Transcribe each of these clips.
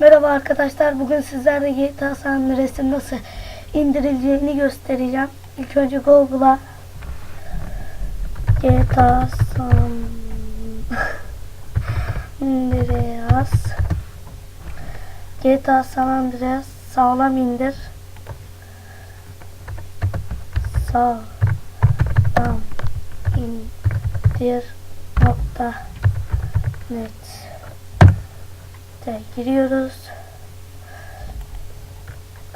Merhaba arkadaşlar. Bugün sizlerle GTA San Andreas'ın nasıl indirileceğini göstereceğim. İlk önce Google'a GTA San Andreas GTA San Andreas sağlam indir. Sağlam indir nokta net de giriyoruz.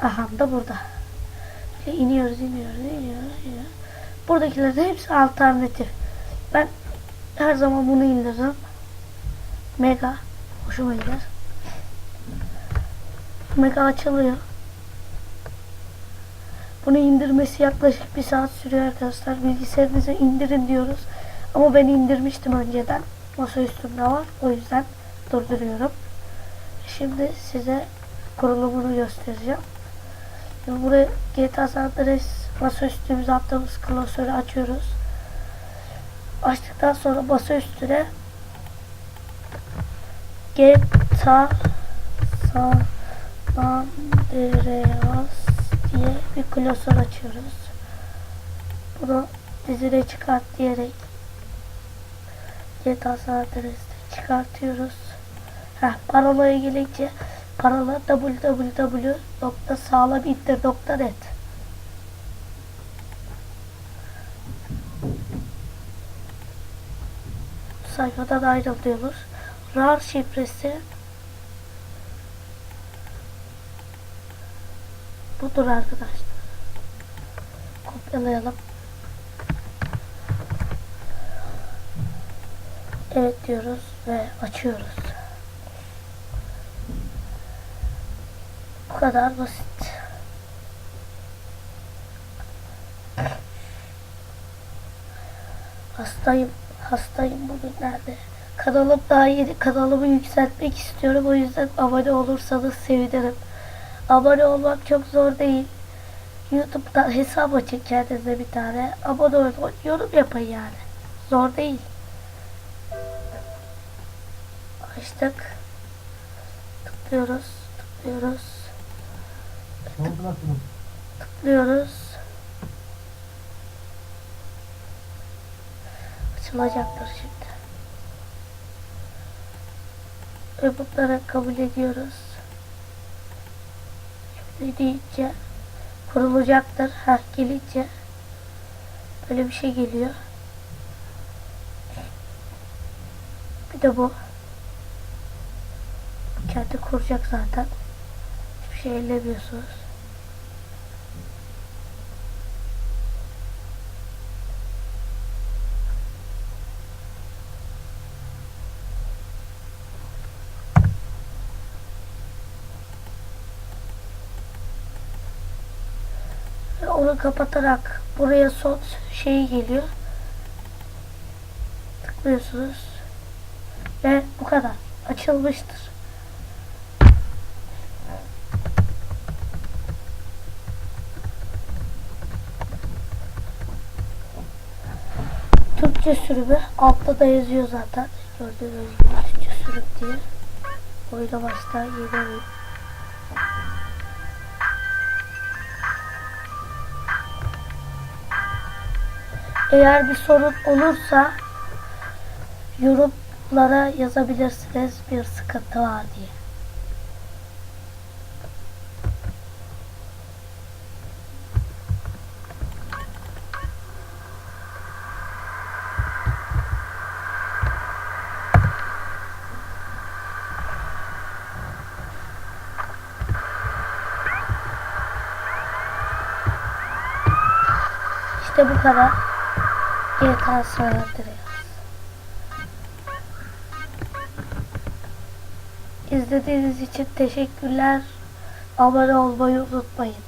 Aha da burada. Böyle iniyoruz, iniyoruz, iniyoruz, iniyoruz. Buradakilerin hepsi alternatif. Ben her zaman bunu indiririm. Mega. Hoşuma gider. Mega açılıyor. Bunu indirmesi yaklaşık bir saat sürüyor arkadaşlar. Bilgisayarınıza indirin diyoruz. Ama ben indirmiştim önceden. Masa üstümde var. O yüzden durduruyorum. Şimdi size kurulumunu göstereceğim. Şimdi buraya GTA San Andreas masa üstümüze attığımız klasörü açıyoruz. Açtıktan sonra masa üstüne GTA San Andreas diye bir klasör açıyoruz. Bunu dizine çıkart diyerek GTA San Andreas'te çıkartıyoruz. Heh, parolaya gelince parola www.sağlamindir.net sayfadan ayrılıyoruz. RAR şifresi budur arkadaşlar. Kopyalayalım. Evet diyoruz ve açıyoruz. Kadar basit. Hastayım, hastayım bugünlerde. Kanalım daha yeni, kanalımı yükseltmek istiyorum. O yüzden abone olursanız sevinirim. Abone olmak çok zor değil. YouTube'da hesap açın kendinize bir tane. Abone olun, yorum yapın yani. Zor değil. Açtık. Tıklıyoruz, tıklıyoruz. Ne tıklıyoruz. Açılacaktır şimdi. Bunları kabul ediyoruz. Şimdi deyince kurulacaktır. Ha gelince böyle bir şey geliyor. Bir de bu. Kendi kuracak zaten. Hiçbir şey ellemiyorsunuz. Onu kapatarak buraya son şey geliyor. Tıklıyorsunuz. Ve bu kadar. Açılmıştır. Türkçe sürümü altta da yazıyor zaten. Gördüğünüz gibi Türkçe sürüm diye. Oyuna başta yeni Eğer bir sorun olursa yorumlara yazabilirsiniz bir sıkıntı var diye. İşte bu kadar. San Andreas. İzlediğiniz için teşekkürler. Abone olmayı unutmayın.